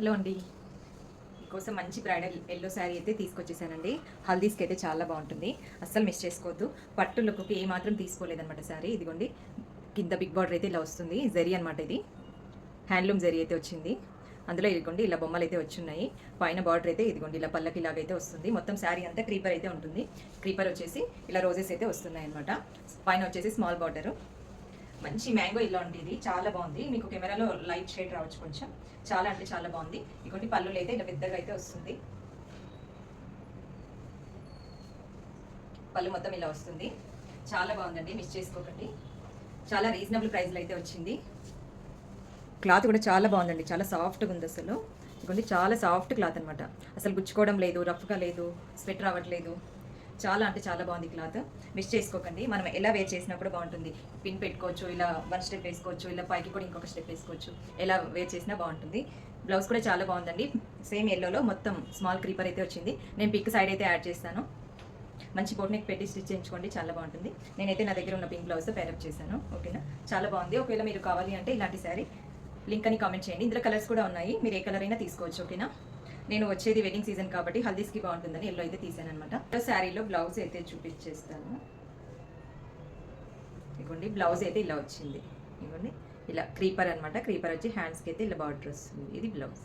Hello అండి. మీకోసం మంచి బ్రైడల్ ఎల్లో శారీ అయితే తీసుకొచ్చేసానండి. హల్దీస్కి అయితే చాలా బాగుంటుంది. అస్సలు మిస్ చేసుకోవద్దు. పట్టు లుక్కి ఏ మాత్రం శారీ. ఇదిగోండి కింద బిగ్ బార్డర్ అయితే ఇలా వస్తుంది. జరీ అనమాట ఇది. హ్యాండ్లూమ్ జరీ అయితే వచ్చింది. అందులో ఇదిగోండి ఇలా బొమ్మలు అయితే వచ్చున్నాయి. పైన బార్డర్ అయితే ఇదిగోండి ఇలా పల్లకి ఇలాగైతే వస్తుంది. మొత్తం శారీ అంతా క్రీపర్ అయితే ఉంటుంది. క్రీపర్ వచ్చేసి ఇలా రోజెస్ అయితే వస్తున్నాయి అనమాట పైన వచ్చేసి స్మాల్ బార్డరు. మంచి మ్యాంగో ఇలా ఉంటుంది చాలా బాగుంది. మీకు కెమెరాలో లైట్ షేడ్ రావచ్చు కొంచెం. చాలా అంటే చాలా బాగుంది. ఇటువంటి పళ్ళులు అయితే ఇలా పెద్దగా అయితే వస్తుంది. పళ్ళు మొత్తం ఇలా వస్తుంది. చాలా బాగుందండి. మిస్ చేసుకోకండి. చాలా రీజనబుల్ ప్రైస్లో అయితే వచ్చింది. క్లాత్ కూడా చాలా బాగుందండి. చాలా సాఫ్ట్గా ఉంది అసలు. ఇదిగోండి చాలా సాఫ్ట్ క్లాత్ అనమాట అసలు గుచ్చుకోవడం లేదు రఫ్గా లేదు స్వెట్ రావట్లేదు చాలా అంటే చాలా బాగుంది క్లాత్. మిస్ చేసుకోకండి. మనం ఎలా వేర్ చేసినా కూడా బాగుంటుంది. పిన్ పెట్టుకోవచ్చు ఇలా వన్ స్టెప్ వేసుకోవచ్చు ఇలా పైకి కూడా ఇంకొక స్టెప్ వేసుకోవచ్చు. ఎలా వేర్ చేసినా బాగుంటుంది. బ్లౌజ్ కూడా చాలా బాగుందండి. సేమ్ ఎల్లోలో మొత్తం స్మాల్ క్రీపర్ అయితే వచ్చింది. నేను పిక్ సైడ్ అయితే యాడ్ చేస్తాను. మంచి బోట్ నెక్ పెట్టి స్టిచ్ చేయించుకోండి. చాలా బాగుంటుంది. నేనైతే నా దగ్గర ఉన్న పింక్ బ్లౌజ్ పేరప్ చేశాను. ఓకేనా చాలా బాగుంది. ఒకవేళ మీరు కావాలి అంటే ఇలాంటి శారీ లింక్ అని కామెంట్ చేయండి. ఇందులో కలర్స్ కూడా ఉన్నాయి. మీరు ఏ కలర్ అయినా తీసుకోవచ్చు. ఓకేనా నేను వచ్చేది వెడ్డింగ్ సీజన్ కాబట్టి హల్దీస్కి బాగుంటుందని ఎల్లో అయితే తీసాను అనమాట శారీలో బ్లౌజ్ అయితే చూపించేస్తాను. ఇదిగోండి బ్లౌజ్ అయితే ఇలా వచ్చింది. ఇదిగోండి ఇలా క్రీపర్ అనమాట క్రీపర్ వచ్చి హ్యాండ్స్కి అయితే ఇలా బార్డర్ వస్తుంది. ఇది బ్లౌజ్